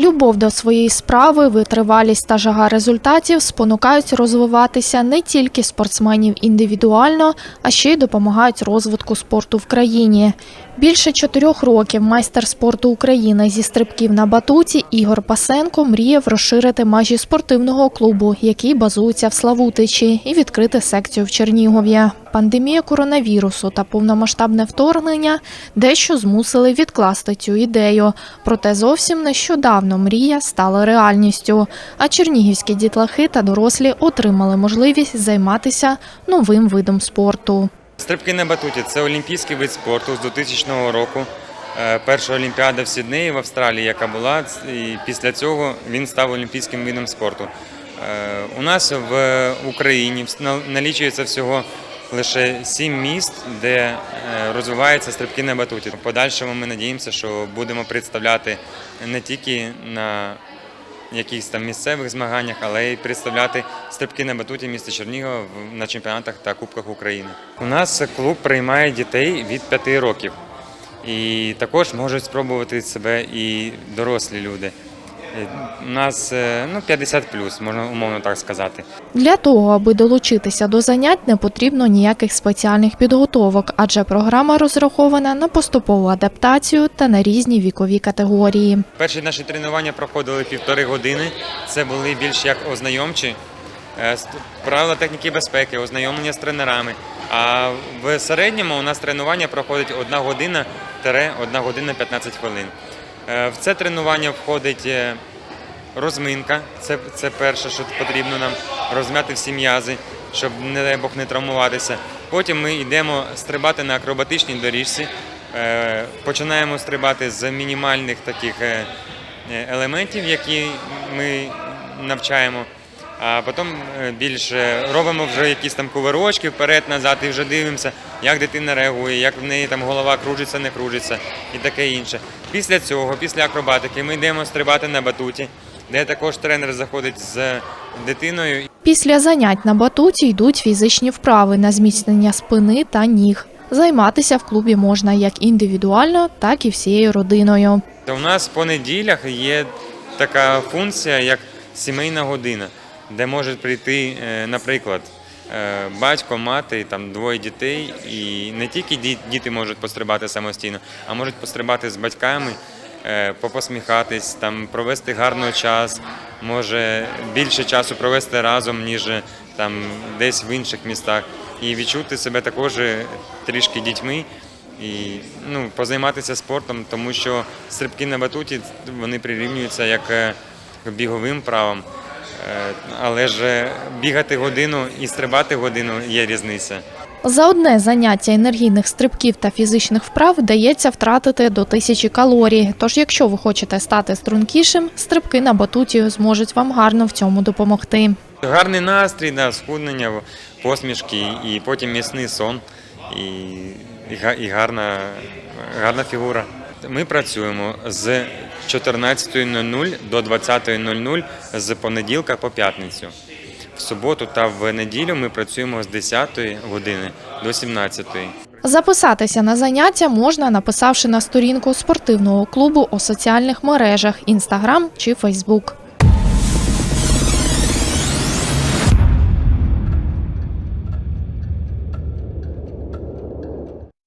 Любов до своєї справи, витривалість та жага результатів спонукають розвиватися не тільки спортсменів індивідуально, а ще й допомагають розвитку спорту в країні. Більше чотирьох років майстер спорту України зі стрибків на батуті Ігор Пасенко мріяв розширити межі спортивного клубу, який базується в Славутичі, і відкрити секцію в Чернігові. Пандемія коронавірусу та повномасштабне вторгнення дещо змусили відкласти цю ідею. Проте зовсім нещодавно мрія стала реальністю. А чернігівські дітлахи та дорослі отримали можливість займатися новим видом спорту. Стрибки на батуті це олімпійський вид спорту з 2000 року. Е, Перша олімпіада в Сіднеї в Австралії, яка була, і після цього він став олімпійським видом спорту. Е, У нас в Україні налічується всього лише сім міст, де е, розвиваються стрибки на батуті. В подальшому ми надіємося, що будемо представляти не тільки на якихось там місцевих змаганнях, але й представляти стрибки на батуті міста Чернігова на чемпіонатах та кубках України. У нас клуб приймає дітей від 5 років. І також можуть спробувати себе і дорослі люди. У нас е, ну, 50 можна умовно так сказати. Для того, аби долучитися до занять, не потрібно ніяких спеціальних підготовок, адже програма розрахована на поступову адаптацію та на різні вікові категорії. Перші наші тренування проходили півтори години. Це були більш як ознайомчі. Е, Правила техніки безпеки, ознайомлення з тренерами. А в середньому у нас тренування проходить 1 година 1 година 15 хвилин. Е, В це тренування входить е, розминка. Це, це перше, що потрібно нам розм'яти всі м'язи, щоб, не дай Бог, не травмуватися. Потім ми йдемо стрибати на акробатичній доріжці. Е, Починаємо стрибати з мінімальних таких елементів, які ми навчаємо. А потім е, більше робимо вже якісь там кувирочки вперед-назад і вже дивимося, як дитина реагує, як в неї там голова кружиться, не кружиться і таке інше. Після цього, після акробатики, ми йдемо стрибати на батуті, де також тренер заходить з дитиною Після занять на батуті йдуть фізичні вправи на зміцнення спини та ніг. Займатися в клубі можна як індивідуально, так і всією родиною. У нас по неділях є така функція, як сімейна година, де може прийти, е, наприклад, е, батько, мати, там двоє дітей, і не тільки діти можуть пострибати самостійно, а можуть пострибати з батьками, е, попосміхатись, там провести гарний час, може більше часу провести разом, ніж там десь в інших містах, і відчути себе також трішки дітьми і ну, позайматися спортом, тому що стрибки на батуті вони прирівнюються як біговим правом. Е, Але ж е, бігати годину і стрибати годину є різниця. За одне заняття енергійних стрибків та фізичних вправ вдається втратити до тисячі калорій. Тож, якщо ви хочете стати стрункішим, стрибки на батуті зможуть вам гарно в цьому допомогти. Гарний настрій, да, схуднення, посмішки і потім міцний сон і, і, і гарна, гарна фігура. Ми працюємо з 14.00 до 20.00 з понеділка по п'ятницю. В суботу та в неділю ми працюємо з 10 години до 17. Записатися на заняття можна, написавши на сторінку спортивного клубу у соціальних мережах Instagram чи Facebook.